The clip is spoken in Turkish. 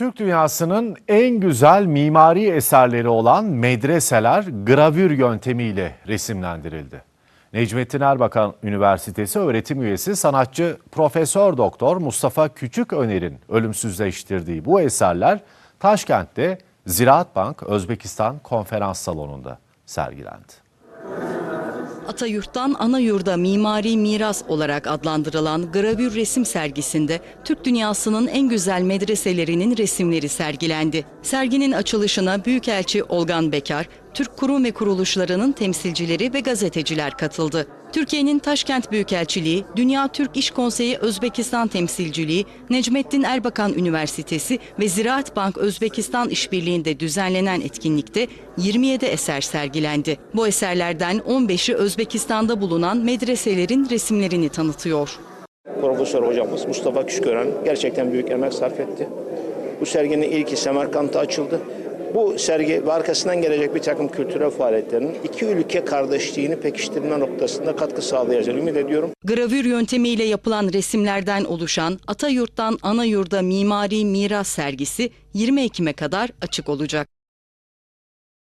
Türk dünyasının en güzel mimari eserleri olan medreseler gravür yöntemiyle resimlendirildi. Necmettin Erbakan Üniversitesi öğretim üyesi sanatçı Profesör Doktor Mustafa Küçüköner'in ölümsüzleştirdiği bu eserler Taşkent'te Ziraat Bank Özbekistan Konferans Salonu'nda sergilendi. Atayurt'tan Anayurda Mimari Miras olarak adlandırılan gravür resim sergisinde Türk dünyasının en güzel medreselerinin resimleri sergilendi. Serginin açılışına Büyükelçi Olgan Bekar, Türk kurum ve kuruluşlarının temsilcileri ve gazeteciler katıldı. Türkiye'nin Taşkent Büyükelçiliği, Dünya Türk İş Konseyi Özbekistan Temsilciliği, Necmettin Erbakan Üniversitesi ve Ziraat Bank Özbekistan İşbirliği'nde düzenlenen etkinlikte 27 eser sergilendi. Bu eserlerden 15'i Özbekistan'da bulunan medreselerin resimlerini tanıtıyor. Profesör hocamız Mustafa Küçükören gerçekten büyük emek sarf etti. Bu serginin ilki Semerkant'ta açıldı. Bu sergi ve arkasından gelecek bir takım kültürel faaliyetlerin iki ülke kardeşliğini pekiştirme noktasında katkı sağlayacağını ümit ediyorum. Gravür yöntemiyle yapılan resimlerden oluşan Atayurt'tan Anayurda Mimari Miras sergisi 20 Ekim'e kadar açık olacak.